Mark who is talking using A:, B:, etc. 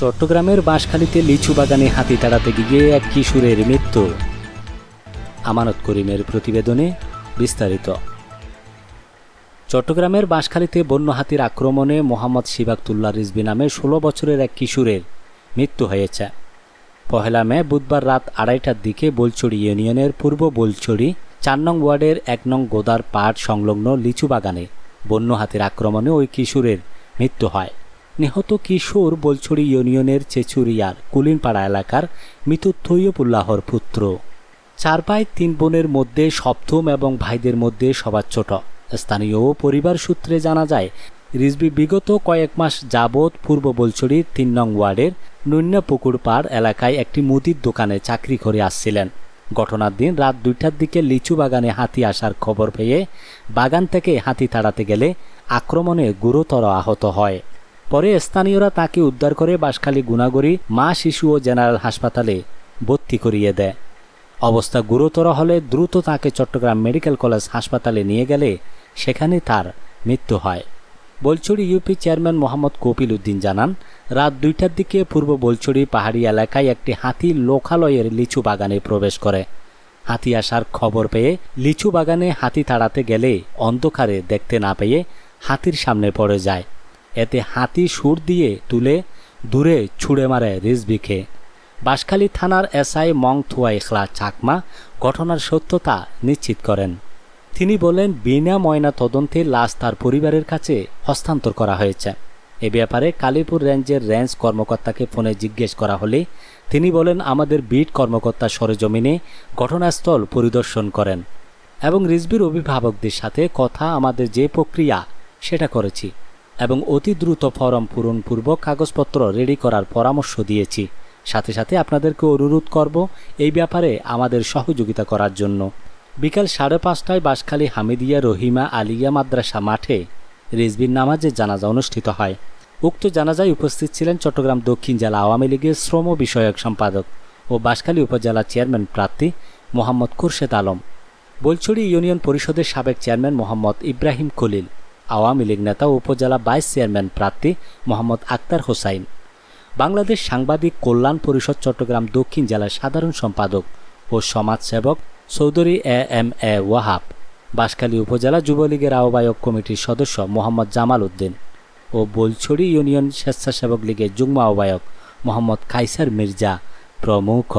A: চট্টগ্রামের বাঁশখালীতে লিচু বাগানে হাতি তাড়াতে গিয়ে এক কিশোরের মৃত্যু। আমানত করিমের প্রতিবেদনে বিস্তারিত। চট্টগ্রামের বাঁশখালীতে বন্য হাতির আক্রমণে মোহাম্মদ শিবাকতুল্লাহ রিজবি নামে ষোলো বছরের এক কিশোরের মৃত্যু হয়েছে। পহেলা মে বুধবার রাত আড়াইটার দিকে বোলছড়ি ইউনিয়নের পূর্ব বোলছড়ি চার নং ওয়ার্ডের এক নং গোদার পাট সংলগ্ন লিচু বাগানে বন্য হাতির আক্রমণে ওই কিশোরের মৃত্যু হয়। নিহত কিশোর বোলছড়ি ইউনিয়নের চেচুরিয়ার কুলিনপাড়া এলাকার মৃত তৈয়বুল্লাহর পুত্র। চার ভাই, তিন বোনের মধ্যে সপ্তম এবং ভাইদের মধ্যে সবার ছোট। স্থানীয় পরিবার সূত্রে জানা যায়, রিজবি বিগত কয়েক মাস যাবৎ পূর্ব বোলছড়ির তিন নং ওয়ার্ডের নৈন্য পাড় এলাকায় একটি মুদির দোকানে চাকরি করে আসছিলেন। ঘটনার দিন রাত দুইটার দিকে লিচু বাগানে হাতি আসার খবর পেয়ে বাগান থেকে হাতি তাড়াতে গেলে আক্রমণে গুরুতর আহত হয়। পরে স্থানীয়রা তাকে উদ্ধার করে বাঁশখালী গুণাগড়ি মা শিশু ও জেনারেল হাসপাতালে ভর্তি করিয়ে দেয়। অবস্থা গুরুতর হলে দ্রুত তাকে চট্টগ্রাম মেডিকেল কলেজ হাসপাতালে নিয়ে গেলে সেখানে তার মৃত্যু হয়। বোলছড়ি ইউপি চেয়ারম্যান মোহাম্মদ কপিল উদ্দিন জানান, রাত দুইটার দিকে পূর্ব বোলছড়ি পাহাড়ি এলাকায় একটি হাতি লোকালয়ের লিচু বাগানে প্রবেশ করে। হাতি আসার খবর পেয়ে লিচু বাগানে হাতি তাড়াতে গেলে অন্ধকারে দেখতে না পেয়ে হাতির সামনে পড়ে যায়। এতে হাতি সুর দিয়ে তুলে, দূরে ছুঁড়ে মারে রিজবিকে বাঁশখালী থানার এসআই মংথুয়া ইখলা চাকমা ঘটনার সত্যতা নিশ্চিত করেন। তিনি বলেন, বিনা ময়না তদন্তে লাশ তার পরিবারের কাছে হস্তান্তর করা হয়েছে। এ ব্যাপারে কালীপুর রেঞ্জের রেঞ্জ কর্মকর্তাকে ফোনে জিজ্ঞেস করা হলে তিনি বলেন, আমাদের বিট কর্মকর্তা সরেজমিনে ঘটনাস্থল পরিদর্শন করেন এবং রিজবির অভিভাবকদের সাথে কথা, আমাদের যে প্রক্রিয়া সেটা করেছি এবং অতি দ্রুত ফরম পূরণপূর্বক কাগজপত্র রেডি করার পরামর্শ দিয়েছি। সাথে সাথে আপনাদেরকে অনুরোধ করব এই ব্যাপারে আমাদের সহযোগিতা করার জন্য। বিকাল সাড়ে পাঁচটায় বাঁশখালী হামিদিয়া রহিমা আলিয়া মাদ্রাসা মাঠে রিজবির নামাজের জানাজা অনুষ্ঠিত হয়। উক্ত জানাজায় উপস্থিত ছিলেন চট্টগ্রাম দক্ষিণ জেলা আওয়ামী লীগের শ্রম বিষয়ক সম্পাদক ও বাঁশখালী উপজেলা চেয়ারম্যান প্রার্থী মোহাম্মদ খুরশেদ আলম, বোলছড়ি ইউনিয়ন পরিষদের সাবেক চেয়ারম্যান মোহাম্মদ ইব্রাহিম খলিল, আওয়ামী লীগ নেতা ও উপজেলা ভাইস চেয়ারম্যান প্রার্থী মোহাম্মদ আক্তার হোসাইন, বাংলাদেশ সাংবাদিক কল্যাণ পরিষদ চট্টগ্রাম দক্ষিণ জেলার সাধারণ সম্পাদক ও সমাজসেবক Chowdhury A M A Wahab Banshkhali উপজেলা যুবলীগের আহ্বায়ক কমিটির সদস্য মোহাম্মদ জামাল উদ্দিন ও বোলছড়ি ইউনিয়ন স্বেচ্ছাসেবক লীগের যুগ্ম আহ্বায়ক মোহাম্মদ কাইসার মির্জা প্রমুখ।